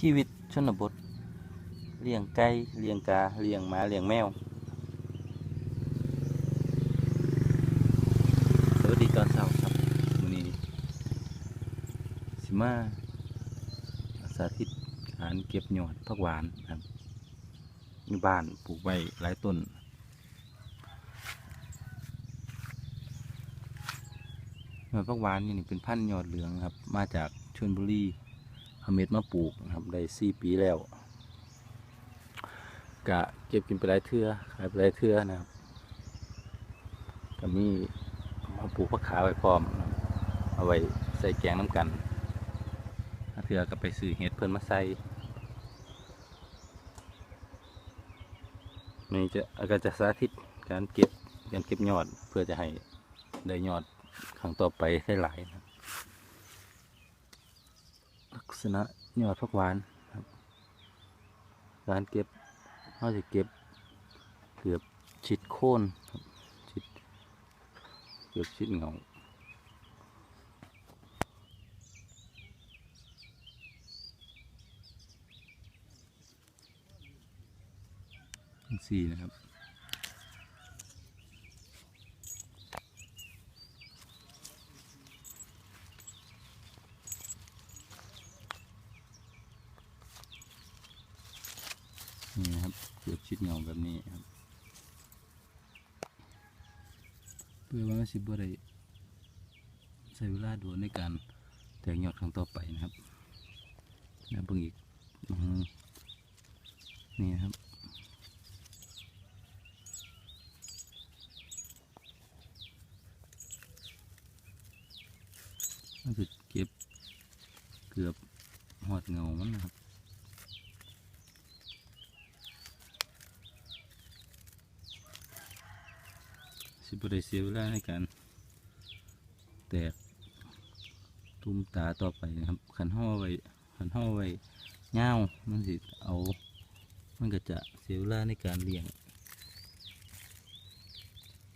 ชีวิตชนบท เลี้ยงไก่ เลี้ยงกา เลี้ยงหมา เลี้ยงแมว สวัสดีตอนเช้าครับวันนี้สิมาสาธิตการเก็บยอดผักหวานครับมีบ้านปลูกไว้หลายต้นยอดผักหวานนี่เป็นพันธุ์ยอดเหลืองครับ มาจากชลบุรี เอาเม็ดมาปลูกนะครับได้สี่ปีแล้วกะเก็บกินไปหลายเทือขายไปหลายเทือนะครับก็มีมาปลูกผักขาไว้พร้อมนะเอาไว้ใส่แกงน้ำกันเทือก็ไปซื้อเห็ดเพิ่นมาใส่นี่จะก็จะสาธิตการเก็บการเก็บยอดเพื่อจะให้ได้ยอดครั้งต่อไปได้หลายนะ ลักษณะยอดผักหวานครับ การเก็บเราจะเก็บเกือบชิดโคนครับชิดเกือบชิดเงาสี่นะครับ นี่นะครับเกือบชิดเงาแบบนี้ครับ เพื่อว่าสิบอะไรใช้เวลาดูในการแตกยอดครั้งต่อไปนะครับแล้วเบิ่งอีกอนี่ครับก็จะเก็บเกือบหอดเงามันนะครับ บได้เสียเวลาในการแตกตุ้มตาต่อไปนะครับขันห่อไว้ขันห่อไว้เงามันสิเอา มันก็จะเสียเวลาในการเลี้ยง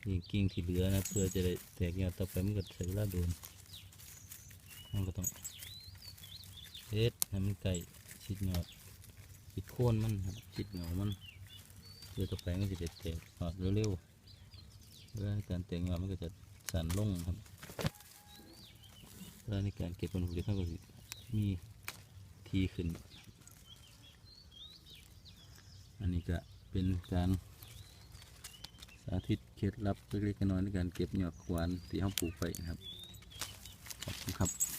เลี้ยงกิ่งที่เหลือนะเพื่อจะได้แตกยอดต่อไปมันก็ใช้เวลาโดนมันก็ต้องเฮ็ดให้มันไก่ชิดยอดชิดโคนมันครับชิดเงามันเพื่อต่อไปมันจะได้แตกยอดเร็วๆ เวลาในการแต่งงามันก็จะสั่นลงครับเวลาในการเก็บผลผลิตมันก็สิมีทีขึ้น อันนี้ก็เป็นการสาธิตเคล็ดลับเล็กๆน้อยๆในการเก็บหยอดขวานที่เขาปลูกไปนะครับ ขอบคุณครับ